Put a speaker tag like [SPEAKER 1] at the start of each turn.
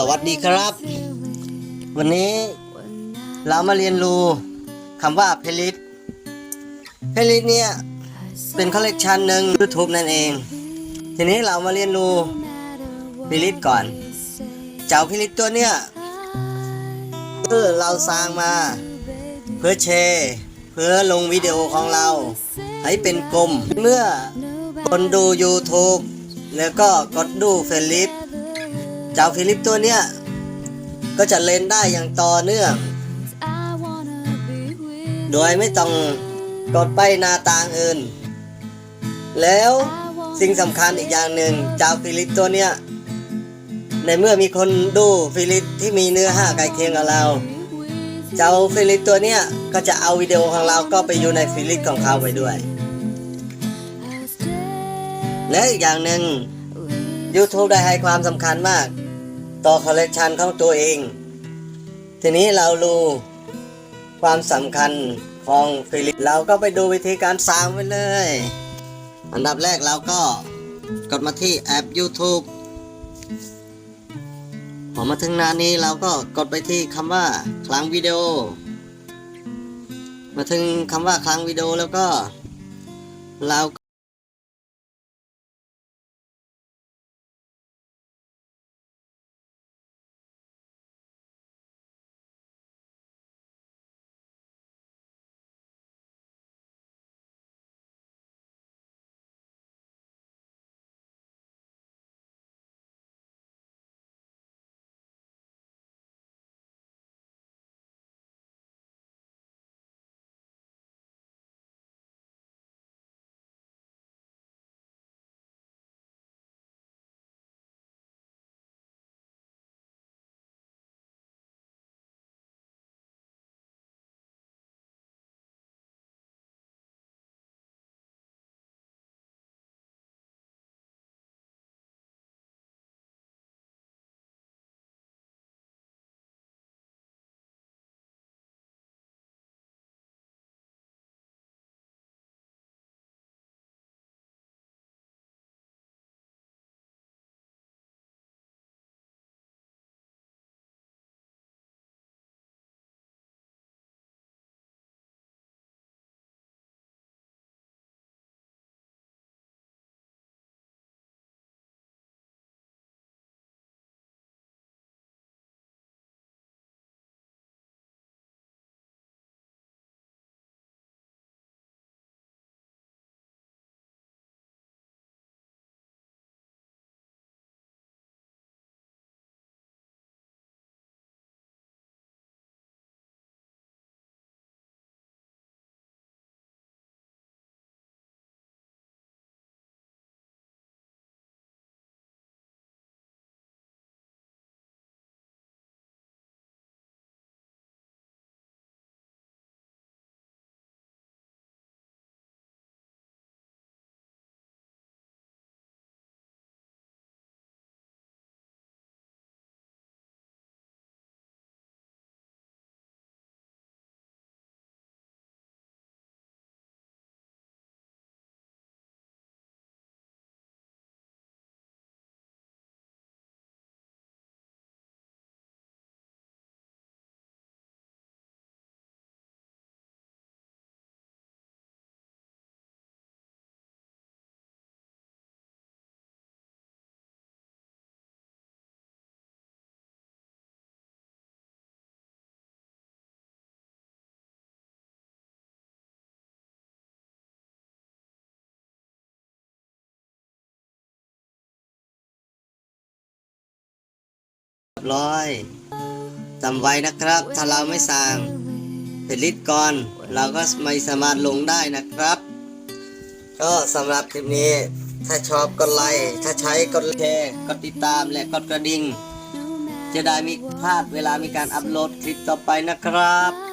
[SPEAKER 1] สวัสดีครับ วันนี้เรามาเรียนรู้คำว่าเพลิตเพลิตเนี่ยเป็นคอลเลกชันหนึ่ง YouTube นั่นเอง ทีนี้เรามาเรียนรู้เพลิตก่อน เจ้าเพลิตตัวเนี่ยคือเราสร้างมาเพื่อแชร์เพื่อลงวิดีโอของเรา ให้เป็นกลมเมื่อคนดู YouTube แล้วก็กดดูเฟลิป เจ้าฟิลิปตัวเนี้ยก็จะเล่นได้อย่างต่อเนื่อง โดยไม่ต้องกดไปหน้าต่างอื่น แล้วสิ่งสำคัญอีกอย่างหนึ่งเจ้าฟิลิปตัวเนี้ยในเมื่อมีคนดูฟิลิปที่มีเนื้อห้าใกล้เคียงกับเราเจ้าฟิลิปตัวเนี้ยก็จะเอาวิดีโอของเราก็ไปอยู่ในฟิลิปของเขาไปด้วย และอีกอย่างหนึ่ง YouTube ได้ให้ความสำคัญมาก ต่อคอลเลกชันของตัวเอง ทีนี้เรารู้ความสำคัญของฟิลิปเราก็ไปดูวิธีการสร้างไปเลย อันดับแรกเราก็กดมาที่แอป YouTube พอมาถึงหน้านี้เราก็กดไปที่คำว่าคลังวิดีโอ มาถึงคำว่าคลังวิดีโอแล้วก็ เรา ร้อยจำไว้นะครับ ถ้าเราไม่สั่งเป็นลิตรก่อน เราก็ไม่สามารถลงได้นะครับ ก็สำหรับคลิปนี้ ถ้าชอบกดไลค์ถ้าใช้กดแชร์กดติดตามและกดกระดิ่งจะได้มีพลาดเวลามีการอัพโหลดคลิปต่อไปนะครับ